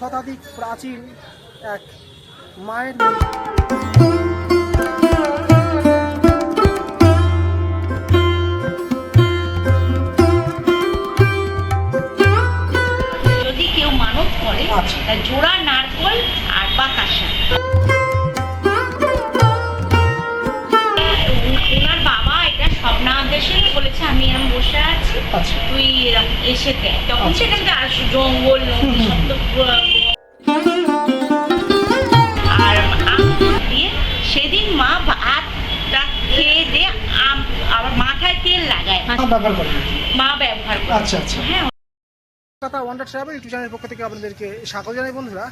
শতাধিক প্রাচীন এক মায়ের যদি কেউ মানত করে আচ্ছা। তা জোড়া নারকল আর ওনার তুই এসে দেখ। তখন আচ্ছা। সেখানকার আর জঙ্গল নদী আর আম দিয়ে সেদিন মা ভাতটা খেয়ে দিয়ে আম আবার মাথায় তেল লাগায়। মা ব্যবহার করে। আচ্ছা, আচ্ছা। হ্যাঁ। কলকাতা ওয়ান্ডার ট্রাভেল ইউটিউব চ্যানেলের পক্ষ থেকে আপনাদেরকে স্বাগত জানাই বন্ধুরা।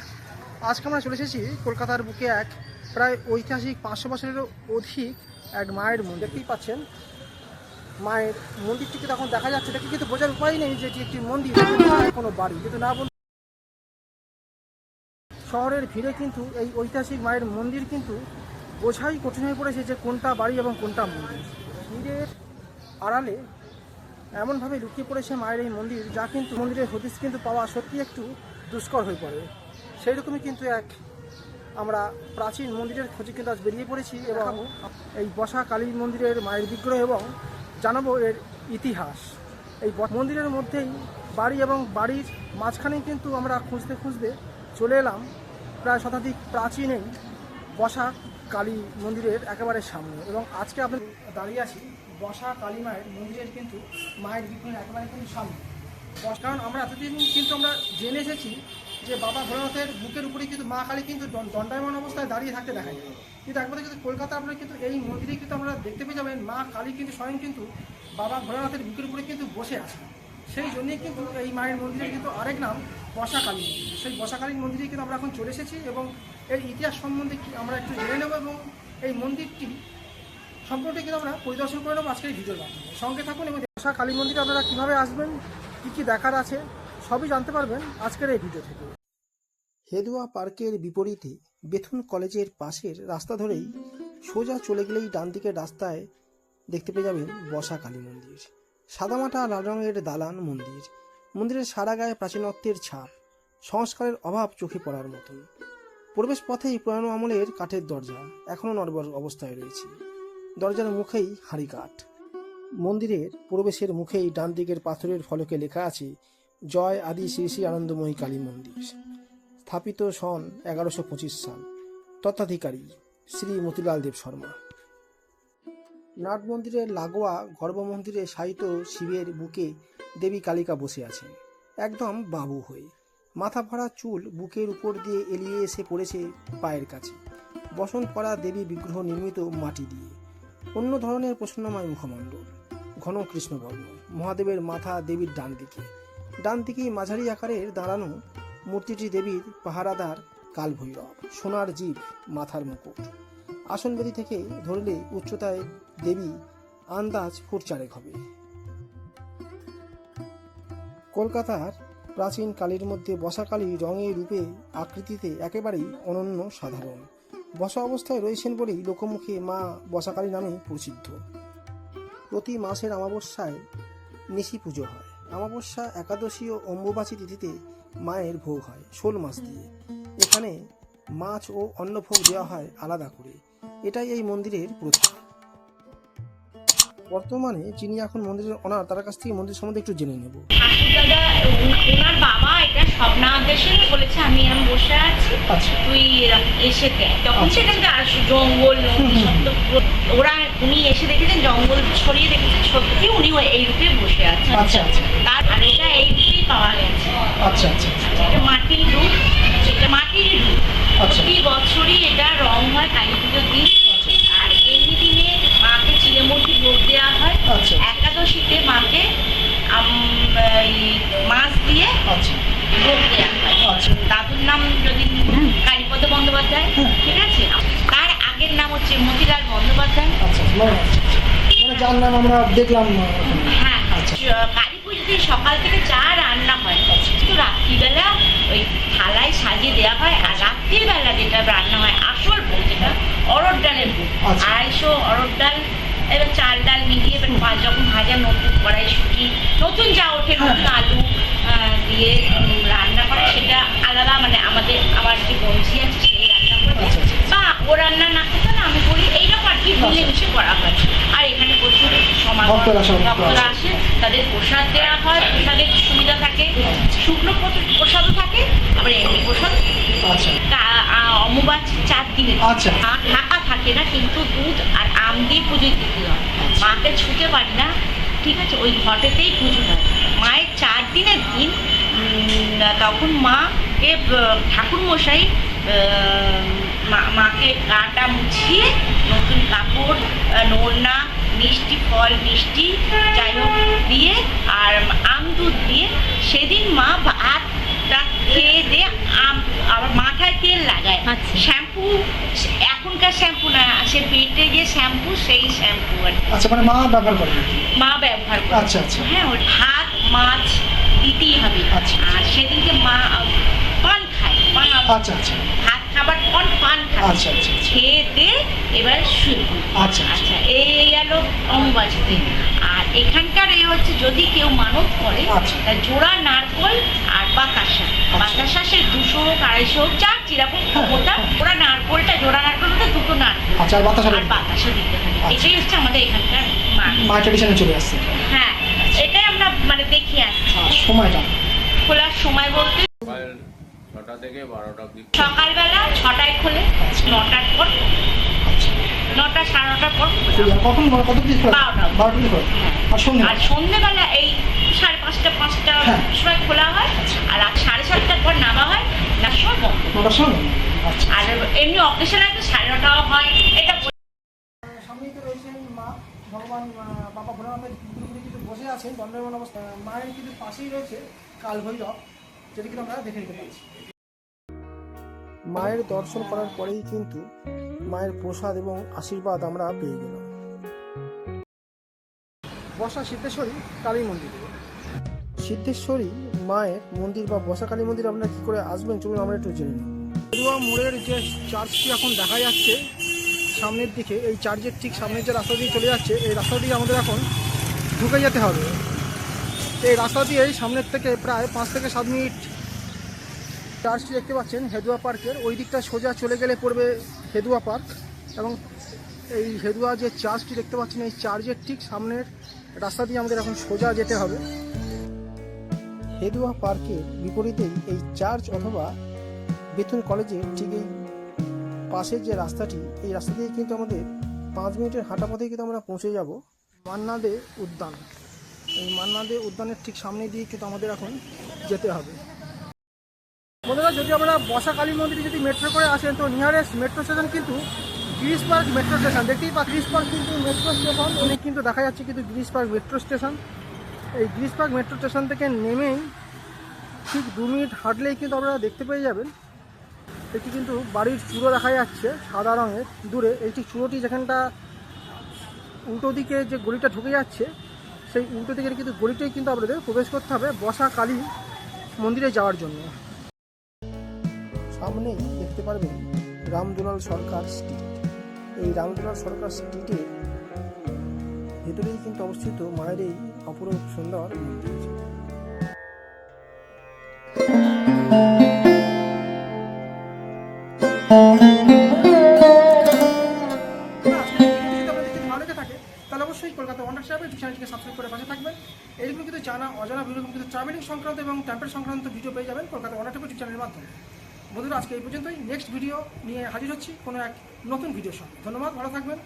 আজকে আমরা চলে এসেছি কলকাতার বুকে এক প্রায় ঐতিহাসিক পাঁচশো বছরেরও অধিক এক মায়ের মন্দির। দেখতেই পাচ্ছেন মায়ের মন্দিরটিকে তখন দেখা যাচ্ছে, দেখে কিন্তু বোঝার উপায় নেই যে এটি একটি মন্দির কোনো বাড়ি। কিন্তু না বন্ধু শহরের ভিড়ে কিন্তু এই ঐতিহাসিক মায়ের মন্দির কিন্তু বোঝাই কঠিন হয়ে পড়েছে যে কোনটা বাড়ি এবং কোনটা মন্দির। ভিড়ের আড়ালে এমনভাবে লুকিয়ে পড়েছে মায়ের এই মন্দির, যা কিন্তু মন্দিরের হদিস কিন্তু পাওয়া সত্যি একটু দুষ্কর হয়ে পড়ে। সেই রকমই কিন্তু এক আমরা প্রাচীন মন্দিরের খোঁজে কিন্তু আজ বেরিয়ে পড়েছি এবং এই বসা কালী মন্দিরের মায়ের বিগ্রহ এবং জানাব এর ইতিহাস। এই মন্দিরের মধ্যেই বাড়ি এবং বাড়ির মাঝখানেই কিন্তু আমরা খুঁজতে খুঁজতে চলে এলাম। প্রায় শতাধিক প্রাচীন এই বসা কালী মন্দিরের একেবারে সামনে এবং আজকে আপনি দাঁড়িয়ে আছি বসা কালী মায়ের মন্দিরের কিন্তু মায়ের বিগ্রহের একেবারে কিন্তু সামনে। কারণ আমরা এতদিন কিন্তু আমরা জেনে এসেছি যে বাবা ভোলানাথের বুকের উপরে কিন্তু মা কালী কিন্তু দণ্ডায়মান অবস্থায় দাঁড়িয়ে থাকতে দেখা যায়। কিন্তু একবারে কিন্তু কলকাতা আপনারা কিন্তু এই মন্দিরে কিন্তু আমরা দেখতে পেয়ে যাবেন, মা কালী কিন্তু স্বয়ং কিন্তু বাবা ভোলানাথের বুকের উপরে কিন্তু বসে আছে। সেই জন্যই কিন্তু এই মায়ের মন্দিরের কিন্তু আরেক নাম বসা কালী মন্দির সেই বসা কালী মন্দিরে কিন্তু আমরা এখন চলে এসেছি এবং এর ইতিহাস সম্বন্ধে কি আমরা একটু জেনে নেব এবং এই মন্দিরটি সম্পর্কে কিন্তু আমরা পরিদর্শন করে নেব আজকের ভিডিওর মাধ্যমে। সঙ্গে থাকুন এবং বসা কালী মন্দিরে আপনারা কীভাবে আসবেন, কী কী দেখার আছে, সবই জানতে পারবেন আজকের এই ভিডিও থেকে। হেদুয়া পার্কের বিপরীতে বেথুন কলেজের পাশের রাস্তা ধরেই সোজা চলে গেলেই ডান দিকের রাস্তায় দেখতে পেয়ে যাবেন বসা কালী মন্দির। সাদামাটা লাল রঙের দালান মন্দির। মন্দিরের সারা গায়ে প্রাচীনত্বের ছাপ। সংস্কারের অভাব চোখে পড়ার মতন। প্রবেশ পথেই পুরানো আমলের কাঠের দরজা এখনও নড়বড় অবস্থায় রয়েছে। দরজার মুখেই হাঁড়ি কাঠ। মন্দিরের প্রবেশের মুখেই ডান দিকের পাথরের ফলকে লেখা আছে, জয় আদি শ্রী শ্রী আনন্দময়ী কালী মন্দির। স্থাপিত সন এগারোশো পঁচিশ সাল। তত্ত্বাধিকারী শ্রী মতিলাল দেব শর্মা। নাট মন্দিরের লাগোয়া গর্ভমন্দিরে শায়িত শিবের বুকে দেবী কালিকা বসে আছেন। একদম বাবু হয়ে। মাথা ভরা চুল বুকের উপর দিয়ে এলিয়ে এসে পড়েছে পায়ের কাছে। বসন করা দেবী বিগ্রহ নির্মিত মাটি দিয়ে। অন্য ধরনের প্রসন্নময় মুখমণ্ডল। ঘন কৃষ্ণবর্ণ। মহাদেবের মাথা দেবীর ডান দিকে। ডান দিকেই মাঝারি আকারের দাঁড়ানো মূর্তিটি দেবীর পাহারাদার কালভৈরব, সোনার জীব মাথার মুকুট। আসনবেদি থেকে ধরলে উচ্চতায় দেবী আন্দাজ ফুট চারেক হবে। কলকাতার প্রাচীন কালীর মধ্যে বসাকালী রঙে রূপে আকৃতিতে একেবারেই অনন্য সাধারণ। বসা অবস্থায় রয়েছেন বলেই লোকমুখে মা বসাকালী নামে প্রসিদ্ধ। প্রতি মাসের অমাবস্যায় নিশি পুজো হয়। অমাবস্যা একাদশী ও অম্বুবাচী তিথিতে মায়ের ভোগ হয় শোল মাছ দিয়ে। এখানে মাছ ও অন্ন ভোগ দেওয়া হয় আলাদা করে। এটাই এই মন্দিরের প্রতীক বর্তমানে যিনি এখন মন্দিরের অনার তার কাছ থেকে মন্দির সম্বন্ধে একটু জেনে নেব। ঠাকুরদাদা ওনার বাবা এটা স্বপ্নাদেশে বলেছে আমি এরম বসে আছি। তুই এসে দেখ তখন। সেখানকার জঙ্গল নদী সব তো পুরো- ওরা উনি এসে দেখেছেন জঙ্গল ছড়িয়ে দেখেছেন সত্যি উনি ওই- এই রূপে বসে আছেন। আচ্ছা আচ্ছা। তার আর এটা এই রূপেই পাওয়া গেছে। আচ্ছা আচ্ছা এটা মাটির রূপ এটা মাটির রূপ। আচ্ছা। প্রতি বছরই এটা রং হয় কালী পুজোর দিন। আর এমনি দিনে মাকে চিড়েমুড়কি ভোগ দেওয়া হয়। আচ্ছা। একাদশীতে মাকে মাছ দিয়ে আচ্ছা। ভোগ দেওয়া হয়। আচ্ছা। দাদুর নাম যদি কালীপদ বন্দ্যোপাধ্যায় হ্যাঁ। ঠিক আছে? হচ্ছে মতিলাল বন্দ্যোপাধ্যায় আচ্ছা মানে মানে যার নাম আমরা দেখলাম হ্যাঁ আচ্ছা। কালী দিন সকাল থেকে চা রান্না হয় আচ্ছা। কিন্তু রাত্রিবেলা ওই থালায় সাজিয়ে দেওয়া হয় আর রাত্রির বেলা যেটা রান্না হয় আসল ভোগ যেটা অরড় ডালের ভোগ আচ্ছা। আড়াইশো অরড় ডাল এবার চাল ডাল মিলিয়ে এবার যখন ভাজা নতুন কড়াইশুটি নতুন যা ওঠে হ্যাঁ। নতুন আলু দিয়ে রান্না করে সেটা আলাদা মানে আমাদের আমার যে বঞ্চি আছে সেই রান্না করে আচ্ছা, আচ্ছা। বা ও রান্না না করতে না আমি করি এইরকম আর কি মিলেমিশে করা হয় আর এখানে প্রচুর সমাগম ভক্তরা আসে তাদের প্রসাদ দেওয়া হয় প্রসাদের সুবিধা থাকে শুকনো প্রসাদ- প্রসাদও থাকে আবার এমনি প্রসাদ আচ্ছা। আ- চার দিনে আচ্ছা। ঢাকা থাকে না কিন্তু দুধ আর আম দিয়ে পুজো দিতে হয়। আচ্ছা। মাকে ছুতে পারি না। ঠিক আছে ওই ঘটেতেই পুজো হয়। মায়ের চার দিনের দিন তখন মাকে ঠাকুর মশাই মাকে গাটা মুছিয়ে নতুন কাপড় নোড়না মিষ্টি ফল মিষ্টি যাই হোক দিয়ে আর আম দুধ দিয়ে সেদিন মা ভাতটা খেয়ে দিয়ে আম আবার মাথায় তেল লাগায়। আচ্ছা। শ্যাম্পু এখনকার শ্যাম্পু না সে পেটে যে শ্যাম্পু সেই শ্যাম্পু আর আচ্ছা মানে মা ব্যবহার করে মা ব্যবহার করে। আচ্ছা, আচ্ছা। হ্যাঁ ওই ভাত মাছ দিতেই হবে। আচ্ছা। আর সেদিনকে মা পান খায়। পান আচ্ছা আচ্ছা। খাবার পান আচ্ছা আচ্ছা আচ্ছা। খেয়ে দিয়ে এবার শুয়ে আচ্ছা, আচ্ছা। আচ্ছা এই গেল আর এখানকার এ হচ্ছে যদি কেউ মানত করে। তা জোড়া নারকল আর বাতাসা বাতাসা সে দুশো হোক আড়াইশো হোক চার যেরকম ক্ষমতা। ওরা নারকলটা জোড়া নারকল হতে দুটো নারকল। আচ্ছা আর বাতাসা দিতে হবে। এটাই হচ্ছে আমাদের এখানকার মা। ট্রেডিশনে চলে আসছে। হ্যাঁ এটাই আমরা মানে দেখি আসছি। সময়টা। খোলার সময় বলতে থেকে বারোটা অবধি সকালবেলা ছটায় খোলে আচ্ছা। নটার পর আচ্ছা নটা সাড়ে নটার পর ঠিক কখন কত বারোটা। বারোটা। আর সন্ধ্যে সন্ধ্যেবেলা এই সাড়ে পাঁচটা পাঁচটা হ্যাঁ। সময় খোলা হয় আচ্ছা। আর রাত সাড়ে সাতটার পর নামা হয় না সময় বন্ধ সময় আচ্ছা আর এমনি অকেশন আছে সাড়ে নটাও হয় এটা সামনেই তো রয়েছে মা ভগবান বাবা ভোলানাথের পুরোপুরি কিন্তু বসে আছেন দণ্ডায়মান অবস্থা মায়ের কিন্তু পাশেই রয়েছে কাল ভৈরব যেটা কিন্তু আমরা দেখে নিতে পারছি মায়ের দর্শন করার পরেই কিন্তু মায়ের প্রসাদ এবং আশীর্বাদ আমরা পেয়ে গেলাম। বসা সিদ্ধেশ্বরী কালী মন্দির। সিদ্ধেশ্বরী মায়ের মন্দির বা বসা কালী মন্দির আপনারা কি করে আসবেন চলুন আমরা একটু জেনে নিই। মোড়ের যে চার্চটি এখন দেখা যাচ্ছে, সামনের দিকে, এই চার্চের ঠিক সামনের যে রাস্তা দিয়ে চলে যাচ্ছে, এই রাস্তা দিয়ে আমাদের এখন ঢুকে যেতে হবে। এই রাস্তা দিয়ে সামনের থেকে প্রায় পাঁচ থেকে সাত মিনিট চার্চটি দেখতে পাচ্ছেন, হেদুয়া পার্কের। ওই দিকটা সোজা চলে গেলে পড়বে হেদুয়া পার্ক এবং এই হেদুয়া যে চার্চটি দেখতে পাচ্ছেন, এই চার্চের ঠিক সামনের রাস্তা দিয়ে আমাদের এখন সোজা যেতে হবে। হেদুয়া পার্কের বিপরীতেই এই চার্চ অথবা বেথুন কলেজের ঠিক এই পাশের যে রাস্তাটি, এই রাস্তা দিয়ে কিন্তু আমাদের পাঁচ মিনিটের হাঁটা পথে কিন্তু আমরা পৌঁছে যাব। মান্নাদে উদ্যান। এই মান্নাদে উদ্যানের ঠিক সামনে দিয়ে কিন্তু আমাদের এখন যেতে হবে। বন্ধুরা যদি আমরা বসা কালী মন্দিরে যদি মেট্রো করে আসেন, তো নিয়ারেস্ট মেট্রো স্টেশন কিন্তু গিরিশ পার্ক মেট্রো স্টেশন দেখতেই পা গিরিশ পার্ক কিন্তু মেট্রো স্টেশন অনেক কিন্তু দেখা যাচ্ছে কিন্তু গিরিশ পার্ক মেট্রো স্টেশন এই গিরিশ পার্ক মেট্রো স্টেশন থেকে নেমেই ঠিক দু মিনিট হাঁটলেই কিন্তু আপনারা দেখতে পেয়ে যাবেন। এটি কিন্তু বাড়ির চূড়ো দেখা যাচ্ছে, সাদা রঙের, দূরে। এইটি চূড়োটি যেখানটা উল্টো দিকে যে গলিটা ঢুকে যাচ্ছে, সেই উল্টো দিকের কিন্তু গলিটাই কিন্তু আপনাদের প্রবেশ করতে হবে বসা কালী মন্দিরে যাওয়ার জন্য। সামনেই দেখতে পারবেন রামদুলাল সরকার স্ট্রিট এই রামদুলাল সরকার স্ট্রিটের ভেতরেই কিন্তু অবস্থিত মায়ের এই অপরূপ সুন্দর মন্দির। তাহলে অবশ্যই কলকাতা করে থাকবেন। এরকম কিন্তু জানা, অজানা ভিডিও কিন্তু ট্রাভেলিং সংক্রান্ত এবং ট্যাম্পের সংক্রান্ত ভিডিও পেয়ে যাবেন কলকাতা ওয়ান্ডার ইউটিউব চ্যানেলের মাধ্যমে। বন্ধুরা, আজকে এই পর্যন্তই। নেক্সট ভিডিও নিয়ে হাজির হচ্ছি কোনো এক নতুন ভিডিওর সঙ্গে। ধন্যবাদ, ভালো থাকবেন।